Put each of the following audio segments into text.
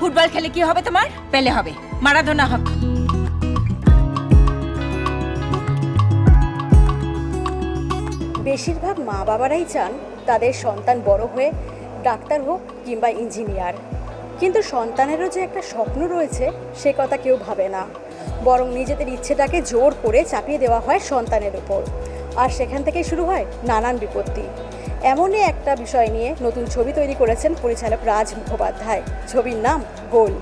Football খেলে কি হবে তোমার? পেলে হবে। মারাদোনা হবে। বেশিরভাগ মা বাবারাই চান তাদের সন্তান বড় হয়ে ডাক্তার হোক কিংবা ইঞ্জিনিয়ার। কিন্তু সন্তানেরও যে একটা স্বপ্ন রয়েছে, সে কথা কেউ ভাবে না। বরং নিজেদের ইচ্ছেটাকে জোর করে চাপিয়ে দেওয়া হয় সন্তানের উপর। আর সেখান থেকেই শুরু হয় নানান বিপত্তি। এমনই একটা বিষয় নিয়ে নতুন ছবি তৈরি করেছেন পরিচালক রাজ মুখোপাধ্যায়। ছবির নাম গোল।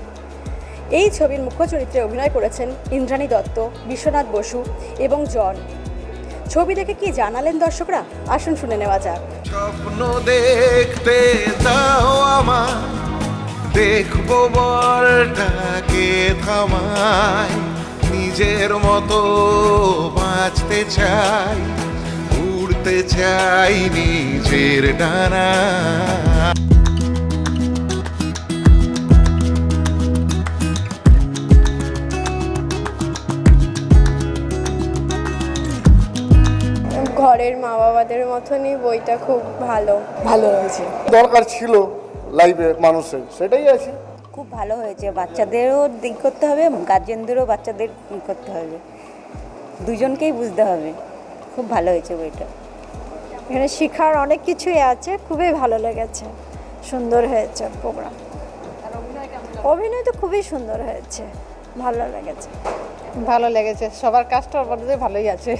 এই ছবির মুখ্য চরিত্রে অভিনয় করেছেন ইন্দ্রাণী দত্ত, বিশ্বনাথ বসু এবং জন। ছবি দেখে কি জানালেন দর্শকরা? আসুন শুনে নেওয়া যাক। স্বপ্ন দেখতে দাও আমার দেখব বলটাকে থামাই নিজের মতো বাঁচতে চাই। উড়তে চাই নিজের ডানা। ঘরের মা বাবাদের মতনই বইটা খুব ভালো। ভালো হয়েছে। দরকার ছিল লাইফে মানুষের সেটাই আছে। খুব ভালো হয়েছে। বাচ্চাদেরও দিক করতে হবে গার্জেনদেরও বাচ্চাদের দিক করতে হবে। দুজনকেই বুঝতে হবে। খুব ভালো হয়েছে বইটা। এখানে শেখার অনেক কিছুই আছে খুবই ভালো লেগেছে। সুন্দর হয়েছে প্রোগ্রাম অভিনয় তো খুবই সুন্দর হয়েছে ভালো লেগেছে। ভালো লেগেছে সবার কাজটা মধ্যে ভালোই আছে।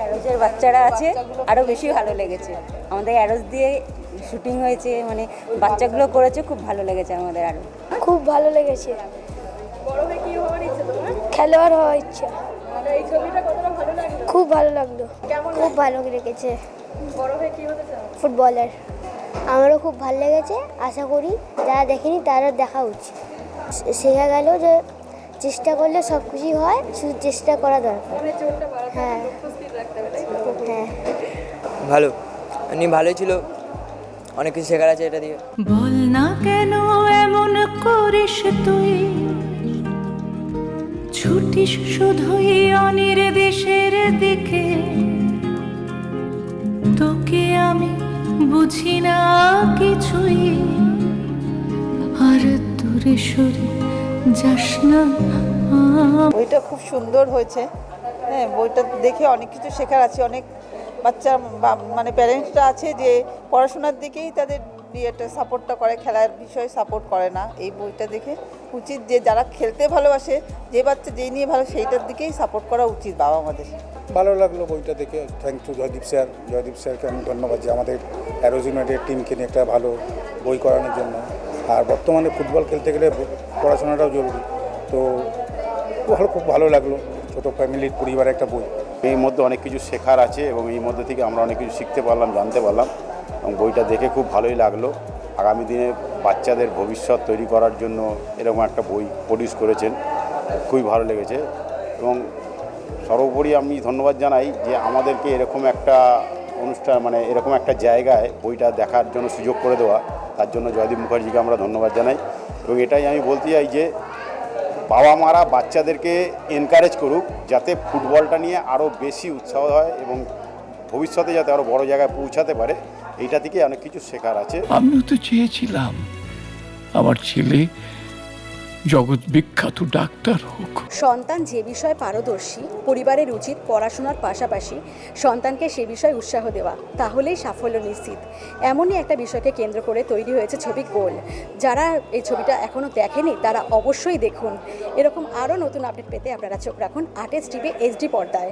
অ্যারোজের বাচ্চারা আছে আরও বেশি ভালো লেগেছে। আমাদের অ্যারোজ দিয়ে শুটিং হয়েছে মানে বাচ্চাগুলো করেছে খুব ভালো লেগেছে আমাদের আরও খুব ভালো লেগেছে। খেলোয়াড় হওয়ার ইচ্ছা। খুব ভালো লাগল। খুব ভালো লেগেছে। ফুটবলার। আমারও খুব ভালো লেগেছে আশা করি যারা দেখেনি তারা দেখা উচিত। শেখা গেল যে চেষ্টা করলে সব কিছুই হয় শুধু চেষ্টা করা দরকার। হ্যাঁ। হ্যাঁ। ভালো। এমনি ভালোই ছিল। অনেক কিছু শেখার আছে এটা দিয়ে। বল না কেন এমন করিস তুই? ছুটিস শুধুই অনির দেশের দিকে। বুঝি না কিছুই। আর তোরে সরে যাস না। বইটা খুব সুন্দর হয়েছে। হ্যাঁ বইটা দেখে অনেক কিছু শেখার আছে। অনেক বাচ্চা মানে প্যারেন্টসরা আছে যে পড়াশোনার দিকেই তাদের ইয়েটা সাপোর্টটা করে, খেলার বিষয়ে সাপোর্ট করে না। এই বইটা দেখে উচিত যে যারা খেলতে ভালোবাসে, যে বাচ্চা যেই নিয়ে ভালো, সেইটার দিকেই সাপোর্ট করা উচিত বাবা আমাদের ভালো লাগল বইটা দেখে। Thank to Joydeep sir. Joydeep স্যারকে আমি ধন্যবাদ যে আমাদের অ্যারোজিমেটের টিমকে নিয়ে একটা ভালো বই করানোর জন্য। আর বর্তমানে ফুটবল খেলতে গেলে পড়াশোনাটাও জরুরি। তো ভালো, খুব ভালো লাগল ছোটো ফ্যামিলির পরিবারের একটা বই। এর মধ্যে অনেক কিছু শেখার আছে এবং এই মধ্যে থেকে আমরা অনেক কিছু শিখতে পারলাম, জানতে পারলাম। এবং বইটা দেখে খুব ভালোই লাগল। আগামী দিনে বাচ্চাদের ভবিষ্যৎ তৈরি করার জন্য এরকম একটা বই প্রডিউস করেছেন। খুবই ভালো লেগেছে। এবং সর্বোপরি আমি ধন্যবাদ জানাই যে আমাদেরকে এরকম একটা অনুষ্ঠান মানে এরকম একটা জায়গায় বইটা দেখার জন্য সুযোগ করে দেওয়া। তার জন্য জয়দীপ মুখার্জিকে আমরা ধন্যবাদ জানাই এবং এটাই আমি বলতে চাই যে বাবা মারা বাচ্চাদেরকে এনকারেজ করুক যাতে ফুটবলটা নিয়ে আরও বেশি উৎসাহ হয় এবং ভবিষ্যতে যাতে আরও বড় জায়গায় পৌঁছাতে পারে। এইটা থেকে অনেক কিছু শেখার আছে। আমিও তো চেয়েছিলাম। আমার ছেলে জগৎ বিখ্যাত ডাক্তার হোক। সন্তান যে বিষয়ে পারদর্শী, পরিবারের উচিত পড়াশোনার পাশাপাশি সন্তানকে সে বিষয়ে উৎসাহ দেওয়া, তাহলেই সাফল্য নিশ্চিত। এমনই একটা বিষয়কে কেন্দ্র করে তৈরি হয়েছে ছবি গোল। যারা এই ছবিটা এখনও দেখেনি, তারা অবশ্যই দেখুন। এরকম আরও নতুন আপডেট পেতে আপনারা চোখ রাখুন আর্টিস্ট টিভি এইচডি পর্দায়।